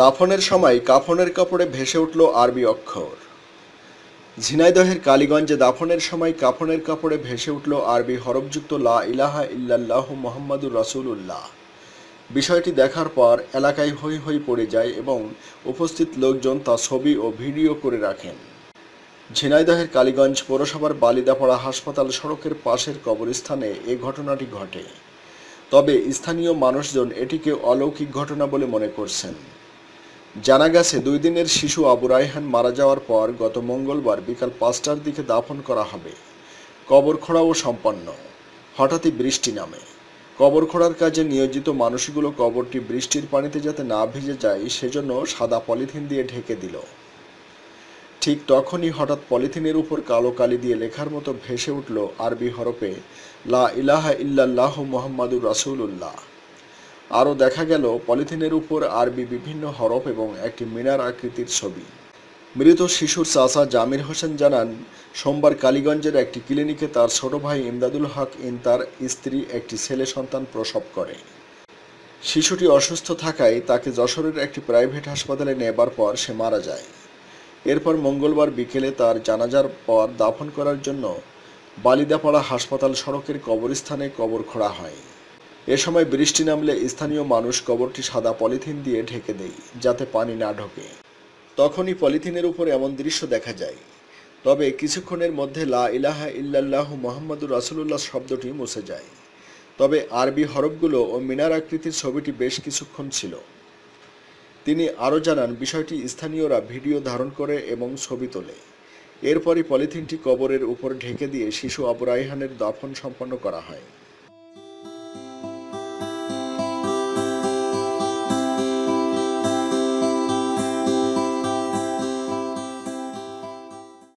দাফনের সময় কাফনের কাপড়ে ভেসে উঠল আরবি অক্ষর। ঝিনাইদহের কালীগঞ্জে দাফনের সময় কাফনের কাপড়ে ভেসে উঠল আরবি হরফযুক্ত লা ইলাহা ইল্লাল্লাহ মোহাম্মদুর রাসূলুল্লাহ। বিষয়টি দেখার পর এলাকায় হই হই পড়ে যায় এবং উপস্থিত লোকজন তা ছবি ও ভিডিও করে রাখেন। ঝিনাইদহের কালীগঞ্জ পৌরসভার বালিদাপাড়া হাসপাতাল সড়কের পাশের কবরস্থানে এ ঘটনাটি ঘটে। তবে স্থানীয় মানুষজন এটিকে অলৌকিক ঘটনা বলে মনে করছেন। জানা গেছে, দুই দিনের শিশু আবু রায়হান মারা যাওয়ার পর গত মঙ্গলবার বিকাল পাঁচটার দিকে দাফন করা হবে। কবর খোঁড়াও সম্পন্ন। হঠাৎই বৃষ্টি নামে। কবর খোঁড়ার কাজে নিয়োজিত মানুষগুলো কবরটি বৃষ্টির পানিতে যাতে না ভিজে যায়, সেজন্য সাদা পলিথিন দিয়ে ঢেকে দিল। ঠিক তখনই হঠাৎ পলিথিনের উপর কালো কালি দিয়ে লেখার মতো ভেসে উঠল আরবি হরফে, লা ইলাহা ইল্লাল্লাহ মোহাম্মদুর রাসূলুল্লাহ। আরও দেখা গেল, পলিথিনের উপর আরবি বিভিন্ন হরফ এবং একটি মিনার আকৃতির ছবি। মৃত শিশুর চাচা জামির হোসেন জানান, সোমবার কালীগঞ্জের একটি ক্লিনিকে তার ছোট ভাই ইমদাদুল হক ইন তার স্ত্রী একটি ছেলে সন্তান প্রসব করে। শিশুটি অসুস্থ থাকায় তাকে যশোরের একটি প্রাইভেট হাসপাতালে নেবার পর সে মারা যায়। এরপর মঙ্গলবার বিকেলে তার জানাজার পর দাফন করার জন্য বালিদাপাড়া হাসপাতাল সড়কের কবরস্থানে কবর খোঁড়া হয়। এ সময় বৃষ্টি নামলে স্থানীয় মানুষ কবরটি সাদা পলিথিন দিয়ে ঢেকে দেয়, যাতে পানি না ঢোকে। তখনই পলিথিনের উপর এমন দৃশ্য দেখা যায়। তবে কিছুক্ষণের মধ্যে লা ইলাহা ইল্লাল্লাহ মোহাম্মদুর রাসূলুল্লাহ শব্দটি মুছে যায়। তবে আরবি হরফগুলো ও মিনার আকৃতির ছবিটি বেশ কিছুক্ষণ ছিল। তিনি আরও জানান, বিষয়টি স্থানীয়রা ভিডিও ধারণ করে এবং ছবি তোলে। এরপরই পলিথিনটি কবরের উপর ঢেকে দিয়ে শিশু আবু রায়হানের দাফন সম্পন্ন করা হয়।